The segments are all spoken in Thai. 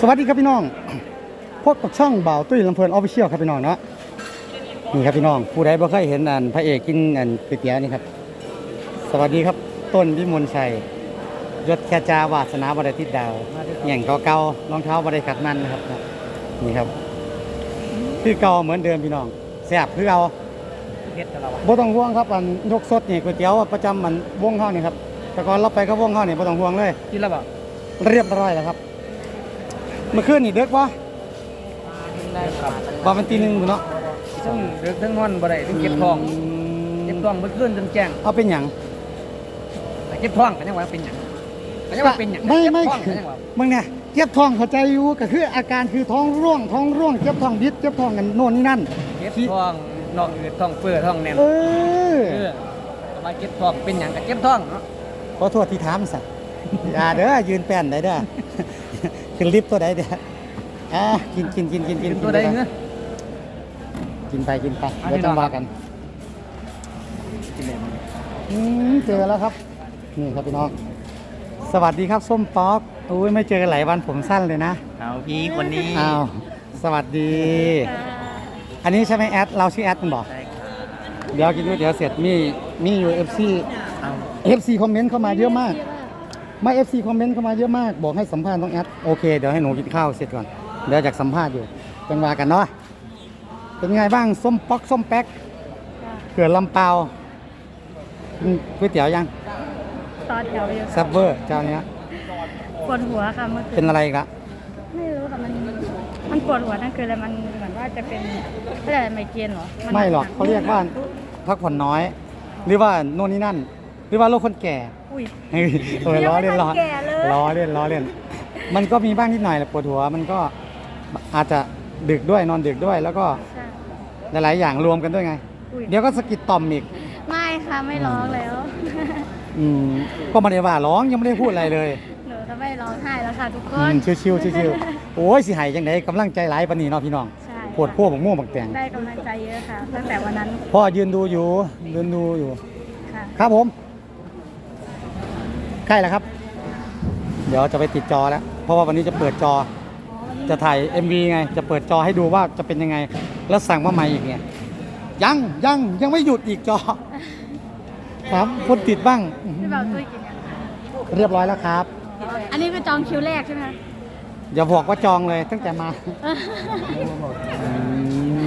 สวัสดีครับพี่น้อง พบกับช่องบ่าวตุ้ยลำเพลินออฟฟิเชียลครับพี่น้องเนาะนี่ครับพี่น้อง ผู้ใดบ่เคยเห็นอันพระเอกกินอันก๋วยเตี๋ยวนี่ครับ สวัสดีครับต้นวิมลชัยยศแคจาวาสนาบริทิดดาวแห่งเก่าๆรองเท้าบริขัดมันนะครับนี่ครับคือเก่าเหมือนเดิมพี่น้องแซ่บคือเอาเฮ็ดกับเราอะบ่ต้องห่วงครับอันยกสดนี่ก๋วยเตี๋ยวประจำมันวงเฮานี่ครับแต่ก่อนเราไปก็วงเฮานี่บ่ต้องห่วงเลยกินแล้วบ่เรียบร้อยแล้วครับ เมื่อคืนนี่เด็กวะได้ครับว่ามันตีหนึ่งอยู่เนาะซึ่งเด็กทั้งนอนบ่ได้ถึงเก็บทองเก็บทองเมื่อคืนจนแจ้งเอาเป็นหยังแต่เก็บทองก็ยังว่าเป็นหยังก็ยังว่าเป็นหยังไม่ไม่เก็บทองก็ยังว่ามึงเนี่ยเจ็บท้องเข้าใจอยู่ก็คืออาการคือท้องร่วงท้องร่วงเจ็บท้องบิดเจ็บท้องกันโน่นนี่นั่นเก็บทองนอกอืดทองเฟ้อทองแน่นเออเออแต่ว่าเก็บทองเป็นหยังก็เก็บทองเนาะขอโทษที่ถามสัตว์อย่าเด้อยืนแป้นได้เด้อ ขึ้นลิฟต์ตัวใดเด้ออะกินกินกินกินกินเป็นตัวใดกินเนื้อกินไปกินไปอันเดี๋นี้ยวจะเนาะว่ากันกินเลยอืมเจอแล้วครับ นี่ครับพี่น้อง สวัสดีครับส้มป๊อกอุ้ยไม่เจอกันหลายวันผมสั้นเลยนะเอาพี่คนนี้อ้าวสวัสดี อันนี้ใช่ไหมแอดเราชื่อแอดมันบอกใช่ครับเดี๋ยวกินด้วยเดี๋ยวเสร็จมีมีอยู่ FC เอา FC คอมเมนต์เข้ามาเยอะมาก ไม่ FC คอมเมนต์เข้ามาเยอะมาก บอกให้สัมภาษณ์น้องแอดโอเค เดี๋ยวให้หนูกินข้าวเสร็จก่อน เดี๋ยวอยากสัมภาษณ์อยู่ จังหวะกันเนาะ เป็นไงบ้าง ส้มป๊อก ส้มแป๊กเกิดลำเปากินก๋วยเตี๋ยวยังต่อแถวอยู่ซับเวอร์เจ้าเนี้ยปวดหัวค่ะเมื่อคืเป็นนอะไรอีกละไม่รู้ค่ะมันมันปวดหัวนั่นคืออะไรมันเหมือนว่าจะเป็นอะไรไมเกรนเหรอนไม่หรอกเขาเรียกว่าพักผ่อนน้อย หรือว่าโน่นนี่นั่น หรือว่าโรคคนแก่อุ้ย เฮ้ยเออล้อเล่นล้อยังไม่ทันแก่เลย ล้อเล่นล้อเล่น มันก็มีบ้างนิดหน่อยแหละปวดหัว มันก็อาจจะดึกด้วยนอนดึกด้วย แล้วก็ใช่หลาย ๆ อย่างรวมกันด้วยไง อุ้ยเดี๋ยวก็สะกิดต่อมอีก ไม่ค่ะไม่ร้องแล้ว อืมก็ไม่ได้ว่าร้องยังไม่ได้พูดอะไรเลยหนูจะไม่ร้องไห้แล้วค่ะทุกคอืน มชิวๆชิวๆโอ้ยสิหายจังไดกำลังใจหลายปานนี้เนาะพี่น้องใช่ปวดพวกบักม่วงบักแตงได้กำลังใจเยอะค่ะ ตั้งแต่วันนั้นพ่อยืนดูอยู่ยืนดูอยู่ ค่ะ ครับผม ใกล้แล้วครับ เดี๋ยวจะไปติดจอแล้ว เพราะว่าวันนี้จะเปิดจอ จะถ่าย MV ไง จะเปิดจอให้ดูว่าจะเป็นยังไง แล้วสั่งมาใหม่อีกเนี่ย ยังยังยังไม่หยุดอีกจอถามคนติดบ้าง พี่บ่าวตุ้ยกินยังเรียบร้อยแล้วครับ อันนี้คือจองคิวแรกใช่ไหมคะอย่าบอกว่าจองเลยตั้งแต่มาอื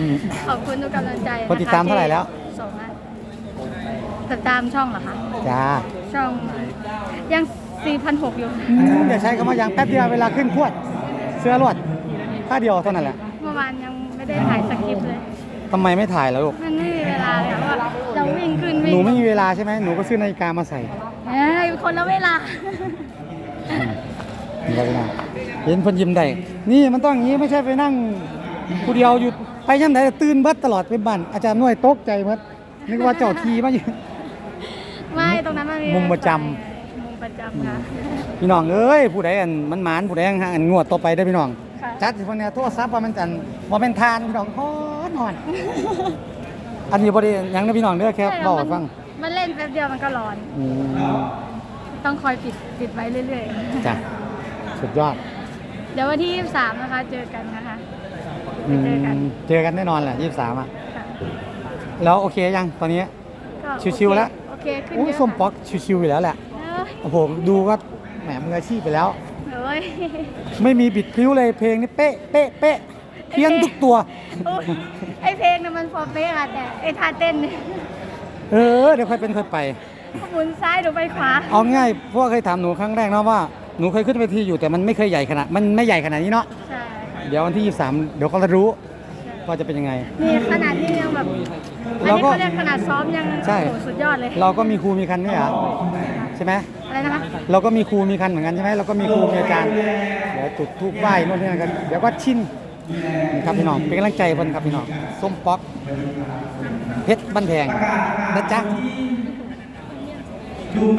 ม ขอบคุณทุกกำลังใจะะคนติดตามเท่าไหร่แล้วสองล้านติดตามช่องเหรอคะ จ้า ช่อง ยัง4,600อยู่อืมเดี๋ยวใช้คำว่ายังแป๊บเดียวเวลาขึ้นพวด เสื้อรวดค่าเดียวเท่านั้นแหละเมื่อวานยังไม่ได้ถ่ายสคริปต์เลย ทำไมไม่ถ่ายแล้วลูกมันไม่มีเวลาเลยค่ะเพราะว่าเราวิ่งขึ้นหวิ่งนูไม่มีเวลาใช่ไหมหนูก็ซื้อนาฬิกามาใส่เอ้ยคนละเวลา มีเวลาเห็นเพิ่นยิ้มได้นี่มันต้องอย่างนี้ไม่ใช่ไปนั่งผู้เดียวอยู่ไปย่ำไหนตื่นเบิดตลอดเป็นบ้านอาจารย์หน่วยตกใจเบิดนึกว่าเจ้าทีมาอยู่ ไม่ตรงนั้นมันมีมุมประจมุม ประจำค่ะ พี่น้องเอ้ยผู้ใดอันมันหมานผู้ใดอันอันงวดต่อไปได้อพี่น้อง ค่ะ จัดสิพวกเนี้ยโทรศัพท์ว่ามันอันว่าเป็นทานพี่น้องฮอนฮอน อันนี้บ่ได้หยังนะพี่น้องเด้อแค่ใช่บอกมัให้ฟังมันเล่นแป๊บเดียวมันก็ร้อน อืมต้องคอยปิดปิดไว้เรื่อยจ้ะสุดยอดๆ เดี๋ยววันที่ 23 นะคะ เจอกันนะคะ อืมเจอกันเจอกันแน่นอนแหละ23อะค่ะแล้วโอเคยังตอนนี้ ก็ชิวๆแล้ว โอเค ขึ้นอุ้ยเยอะส้มค่ะ ป๊อกชิวๆอยู่แล้วแหละเอ้ย โอ้โหดูก็แหมมืออาชีพไปแล้วโอ้ยไม่มีบิดพลิ้วเลยเพลงนี้เป๊ะเป๊ะเป๊ะเพี้ยนทุกตัว โอ้ยไอเพลงน่ะมันพอเป๊ะค่ะแต่ไอท่าเต้นเนี่ยเออเดี๋ยวค่อยเป็นค่อยไป หมุนซ้ายหรือไปขวา เอาง่ายเพราะว่าเคยถามหนูครั้งแรกเนาะว่าหนูเคยขึ้นเวทีอยู่แต่มันไม่เคยใหญ่ขนาดมันไม่ใหญ่ขนาดนี้เนาะใช่ เดี๋ยววันที่ 23 เดี๋ยวก็จะรู้ว่าจะเป็นยังไง นี่ขนาดนี้ยังแบบ อันเรานี้ก็ เขาเรียกขนาดซ้อมยังใช่ โอ้โหสุดยอดเลยเราก็มีครูมีคันด้วยเหรอใช่ไหมอะไรนะคะเราก็มีครูมีคันเหมือนกันใช่ไหมเราก็มีครูมีอาจารย์เดี๋ยวจุดทูบไหว้โน่นนี่นั่นกันเดี๋ยวก็ชินนี่ครับพี่น้องเป็นกำลังใจเพิ่นครับพี่น้องส้มป๊อกเพชรบ้านแพงนะจ๊ะ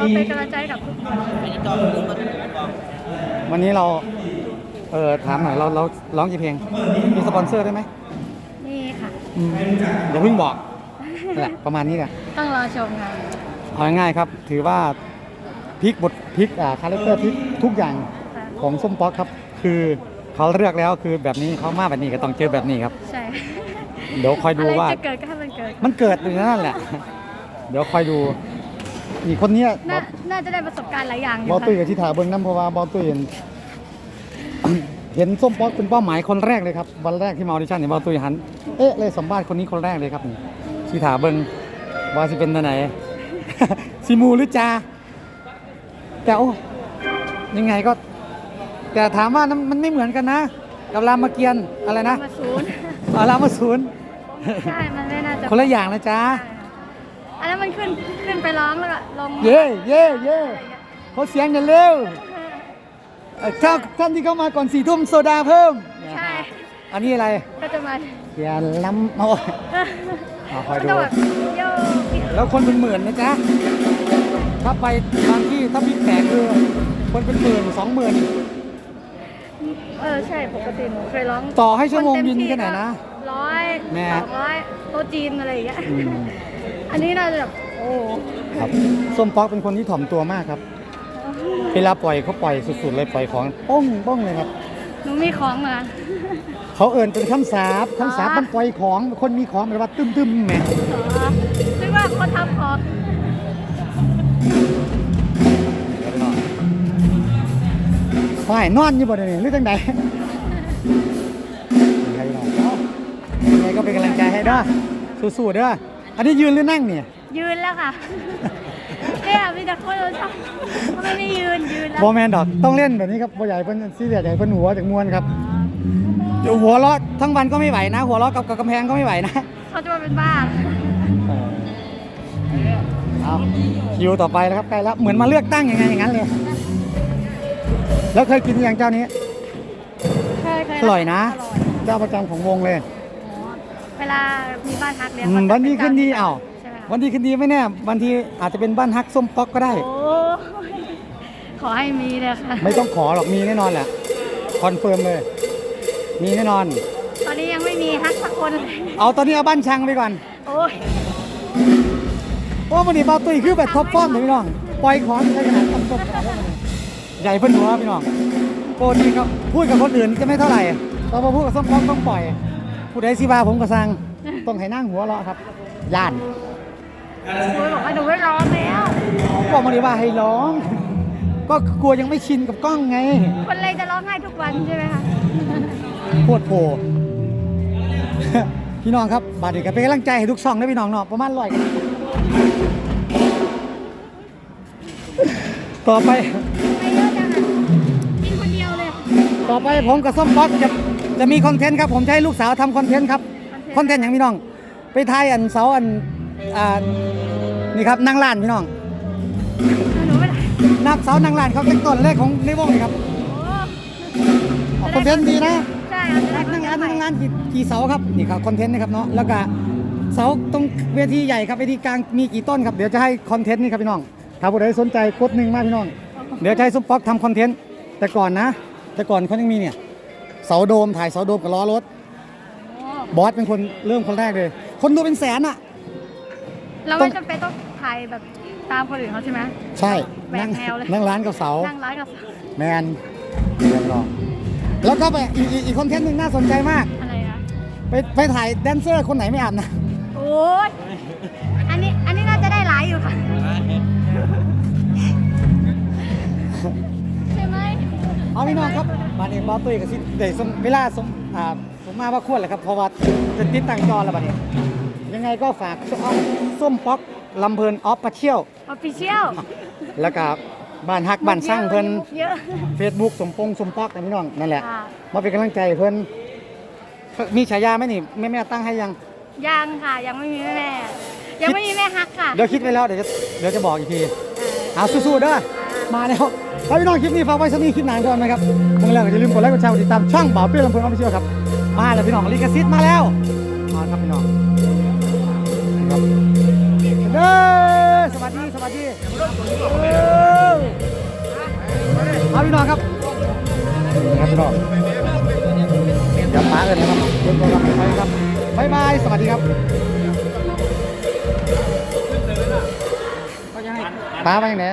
ก็เป็นกำลังใจให้กับทุกคนวันนี้เราเออถามหน่อยเราเราร้องกี่เพลงมีสปอนเซอร์ได้ไหมนี่ค่ะ อืมอย่าเพิ่งบอก นั่นแหละประมาณนี้แหละต้องรอชมค่ะเอาง่ายๆครับ ถือว่าพลิกบทพลิกอ่าคาแรคเตอร์พลิกทุกอย่างค่ะของส้มป๊อกครับ คือเขาเลือกแล้วคือแบบนี้เขามาแบบนี้ก็ต้องเจอแบบนี้ครับ ใช่เดี๋ยวคอยดูอะไรว่าจะเกิดก็ให้มันเกิดมันเกิดอยู่นั่นแหละ เดี๋ยวคอยดูนี่คนเนี้ยบน่าอกน่าจะได้ประสบการณ์หลายอย่างอยู่บอค่ะตุ้ยกับที่ถาเบิ้งน้ำเพราะว่าบอตุ้ยเห็น เห็นส้มป๊อกเป็นเป้าหมายคนแรกเลยครับวันแรกที่มาออดิชั่นเนี่ยบอตุ้ยหันเอ๊ะเลยสัมภาษณ์คนนี้คนแรกเลยครับนี่ ที่ถาเบิ้งว่าสิเป็นตัวไหนซิมูหรือจาแต่โอ้ยังไงก็ แต่ถามว่านั้นมันไม่เหมือนกันนะ กับรามเกียรติ์อะไรนะมาศูนย์อ๋อรามศูนย์ใช่ มันไม่น่าจะคนละอย่างนะจ๊ะอันนั้นมันขึ้นขึ้นไปร้องแล้วก็ลงเย่เย่เย่เขาเสียงกันเร็วเอ่อถ้าท่านที่เข้ามาก่อนสี่ทุ่มโซดาเพิ่ม ใช่ อันนี้อะไร ก็จะมาอย่าล้ำโอ้ย เอาคอยดูก็แบบโยกแล้วคนเป็นหมื่นนะจ๊ะ ถ้าไปบางที่ถ้าพี่แตกคือคนเป็นหมื่นสองหมื่น เออใช่ปกติหนูเคยร้องต่อให้ชั่วโมงคเต็บินที่แค่ไหนนะร้อยแม่ สองร้อยโต๊ะจีนอะไรอย่างเงี้ยอืมอันนี้น่าจะแบบโอ้ครับส้มป๊อกเป็นคนที่ถ่อมตัวมากครับ เวลาปล่อยเขาปล่อยสุดๆเลยปล่อยของป้องป้องเลยครับห นูมีของมาเขาเอิ่นเป็นคำสาบคำสาบมันปล่อยของคนมีของแบบว่าตึ้มตึมๆแหมนึกว่าคนทำของไม่นอนอยู่บ่เดี๋ยวนี้หรือจังใดยังไงเนาะเอ้ายังไงก็เป็นกำลังใจให้เด้อสู้ๆเด้ออันนี้ยืนหรือนั่งเนี่ย ยืนแล้วค่ะเนี่ยมีแต่คนชอบไม่ได้ยืนยืนแล้วบอแมนดอกต้องเล่นแบบนี้ครับบ่ใหญ่เพิ่นซีเรียสใหญ่เพิ่นหัวจากมวนครับเดี๋ยวหัวเราะทั้งวันก็ไม่ไหวนะ หัวเราะกับกับกำแพงก็ไม่ไหวนะเขาจะมาเป็นบ้าเอาคิวต่อไปแล้วครับใกล้แล้วเหมือนมาเลือกตั้งยังไงอย่างนั้นเลย แล้วเคยกินอย่างเจ้านี้เคยเคยอร่อยนะอร่อยเจ้าประจำของวงเลยอ๋อเวลามีบ้านพักเลี้ยงอืมเขาจะวันดีขึ้นดีเอ้าใช่ไหมคะ วันดีคืนดีไม่แน่บางทีอาจจะเป็นบ้านฮักส้มป๊อกก็ได้ โอ้ยขอให้มีเลยค่ะ ไม่ต้องขอหรอกมีแน่นอนแหละคอนเฟิร์มเลย มีแน่นอน ตอนนี้ยังไม่มีฮักสักคนเลยเอาตอนนี้เอาบ้านชังไปก่อนโอ้ยเพราะวันนี้เบาตุ้ยคือแบบท็อปฟอร์มเลยพี่น้องปล่อยของใช้ขนาดต้มต้มใหญ่เพิ่นหัวพี่น้องโปรดีครับพูดกับคนอื่นจะไม่เท่าไหร่แตอนมาพูดกับส้มป๊อกต้องปล่อยผู้ใดสิบาผมก็สั่งต้องให้นั่งหัวเราะครับย่าน โอ้ยบอกว่าหนูไม่ร้องแล้วบอกมาดีว่าให้ร้อง ก็กลัวยังไม่ชินกับกล้องไงคนเลยจะร้องไห้ทุกวันใช่ไหมคะโคตรโผพี่น้องครับบาดเดียวกันเป็นกำลังใจให้ทุกช่องนะพี่น้องเนาะประมาณร้อยกันต่อไปไม่เยอะจังอะกินคนเดียวเลยต่อไปผมกับส้มป๊อกจะจะมีคอนเทนต์ครับผมจะให้ลูกสาวทำคอนเทนต์ครับคอนเทนต์อย่างพี่น้อง ไปทายอันเสาอันอ่า นี่ครับนางล้านพี่น้องหนูไม่ได้นับเสานางล้านเขาเป็นต้นแรกของในวงนี่ครับโอ้คอนเทนต์ดีนะใช่เอาจะได้นั่งร้านนั่งร้านกี่กี่เสาครับนี่ครับคอนเทนต์นะครับเนาะแล้วก็เสาตรงเวทีใหญ่ครับเวทีกลางมีกี่ต้นครับเดี๋ยวจะให้คอนเทนต์นี่ครับพี่น้องถ้าผู้ใดสนใจกดหนึ่งมาพี่น้อง เดี๋ยวจะให้ซุปป๊อกทำคอนเทนต์แต่ก่อนนะ แต่ก่อนเขายังมีเนี่ยเสาโดมถ่ายเสาโดมกับล้อรถโอ้บอสเป็นคนเริ่มคนแรกเลย คนดูเป็นแสนอะเราไม่จำเป็นต้อง ถ่ายแบบตามคนอื่นเขาใช่ไหมใช่แหวกนั่งแนวเลยนั่งร้านกับเสา นั่งร้านกับแมนเรียบร้อยแล้วก็ไปอีกอีกอีกคอนเทนต์หนึ่งน่าสนใจมาก อะไรนะไปไปถ่ายแดนเซอร์คนไหนไม่อาบนะโอ้ยอันนี้อันนี้น่าจะได้หลายอยู่ค่ะใช่ไหมเอาพี่น้องครับมาเองบอสตุ้ยกับซิเดี๋ยวสมเวลาสมอ่าสมมาว่าควรแหละครับเพราะว่าจะติดตั้งจอแล้วบัดนี้ยังไงก็ฝากเอาส้มป๊อก ลำเพลินออฟปะเที่ยว ออฟฟิเชียลแล้วก็บ้านฮักบ้านสร้างเพิ่นเยอะ เฟซบุ๊กสมปงสมป๊อกนะพี่น้องนั่นแหละ ค่ะ มาเป็นกำลังใจให้เพิ่นมีฉายาไหมนี่แม่แม่ตั้งให้ยัง ยังค่ะ ยังไม่มีแม่แม่ ยังไม่มีแม่ฮักค่ะ เดี๋ยวคิดไว้แล้วเดี๋ยวจะเดี๋ยวจะบอกอีกที เอาสู้ๆเด้อมาแล้วแล้วพี่น้องคลิปนี้ฝากไว้สักนิดคลิปหนานก่อนนะครับเมื่อแรกอย่าลืมกดไลค์กดแชร์กดติดตามช่องบ่าวเปรี้ยวลำเพลินออฟฟิเชียลครับ มาแล้วพี่น้องลิขสิทธิ์มาแล้วมาครับพี่น้องครับ เด้อสวัสดีสวัสดีเออเอาพี่น้องครับนี่ครับพี่น้องเดี๋ยวมาเลยนะครับเดินตัวครับไปครับบ๊ายบายสวัสดีครับป้าไปยังไง